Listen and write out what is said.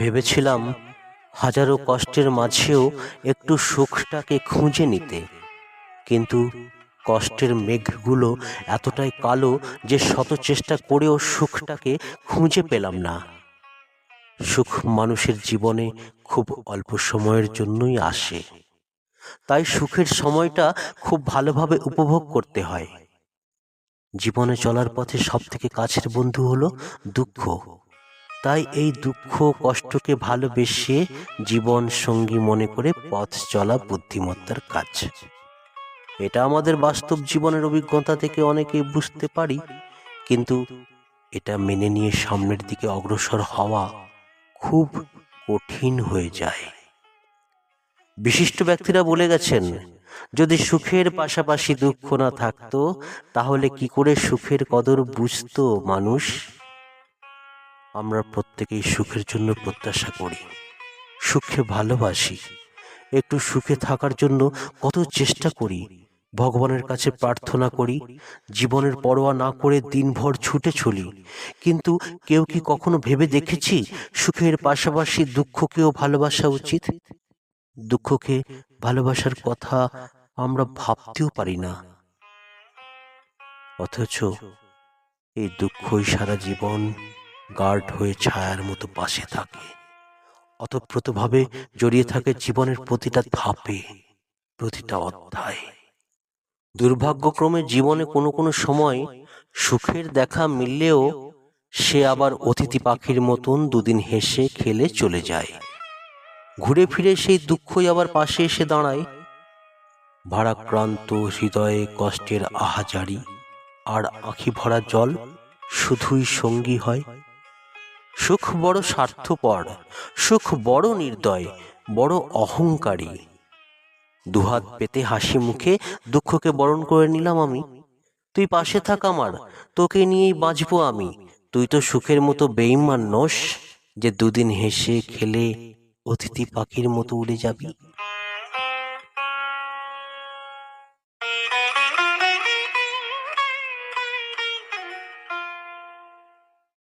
ভেবেছিলাম হাজারো কষ্টের মাঝেও একটু সুখটাকে খুঁজে নিতে। কিন্তু কষ্টের মেঘগুলো এতটাই কালো যে শত চেষ্টা করেও সুখটাকে খুঁজে পেলাম না। সুখ মানুষের জীবনে খুব অল্প সময়ের জন্যই আসে। তাই সুখের সময়টা খুব ভালোভাবে উপভোগ করতে হয়। জীবনে চলার পথে সব থেকে কাছের বন্ধু হলো দুঃখ। তাই এই দুঃখ কষ্টকে ভালোবেসে জীবন সঙ্গী মনে করে পথ চলা বুদ্ধিমত্তার কাজ। এটা আমাদের বাস্তব জীবনের অভিজ্ঞতা থেকে অনেকেই বুঝতে পারি, কিন্তু এটা মেনে নিয়ে সামনের দিকে অগ্রসর হওয়া খুব কঠিন হয়ে যায়। বিশিষ্ট ব্যক্তিরা বলে গেছেন, যদি সুখের পাশাপাশি দুঃখ না থাকতো, তাহলে কি করে সুখের কদর বুঝতো মানুষ? আমরা প্রত্যেকেই সুখের জন্য প্রত্যাশা করি। সুখে ভালোবাসি। একটু সুখে থাকার জন্য কত চেষ্টা করি। ভগবানের কাছে প্রার্থনা করি, জীবনের পরোয়া না করে দিনভর ছুটে চলি। কিন্তু কেউ কি কখনো ভেবে দেখেছি সুখের পাশাপাশি দুঃখকেও ভালোবাসা উচিত? দুঃখকে ভালোবাসার কথা আমরা ভাবতেও পারি না। অথচ এই দুঃখই সারা জীবন গার্ড হয়ে ছায়ার মতো পাশে থাকে, অতপ্রতভাবে জড়িয়ে থাকে জীবনের প্রতিটা ধাপে, প্রতিটা অধ্যায়। দুর্ভাগ্যক্রমে জীবনে কোনো কোনো সময় সুখের দেখা মিললেও সে আবার অতিথি পাখির মতন দুদিন হেসে খেলে চলে যায়। ঘুরে ফিরে সেই দুঃখই আবার পাশে এসে দাঁড়ায়। ভারাক্রান্ত হৃদয়ে কষ্টের আহাজারি আর আঁখি ভরা জল শুধুই সঙ্গী হয় সুখ বড় স্বার্থপর, সুখ বড় নির্দয়, বড় অহংকারী। দুহাত পেতে হাসি মুখে দুঃখকে বরণ করে নিলাম আমি। তুই পাশে থাক আমার, তোকে নিয়েই বাঁচবো আমি। তুই তো সুখের মতো বেইমান নস যে দুদিন হেসে খেলে অতিথি পাখির মতো উড়ে যাবি।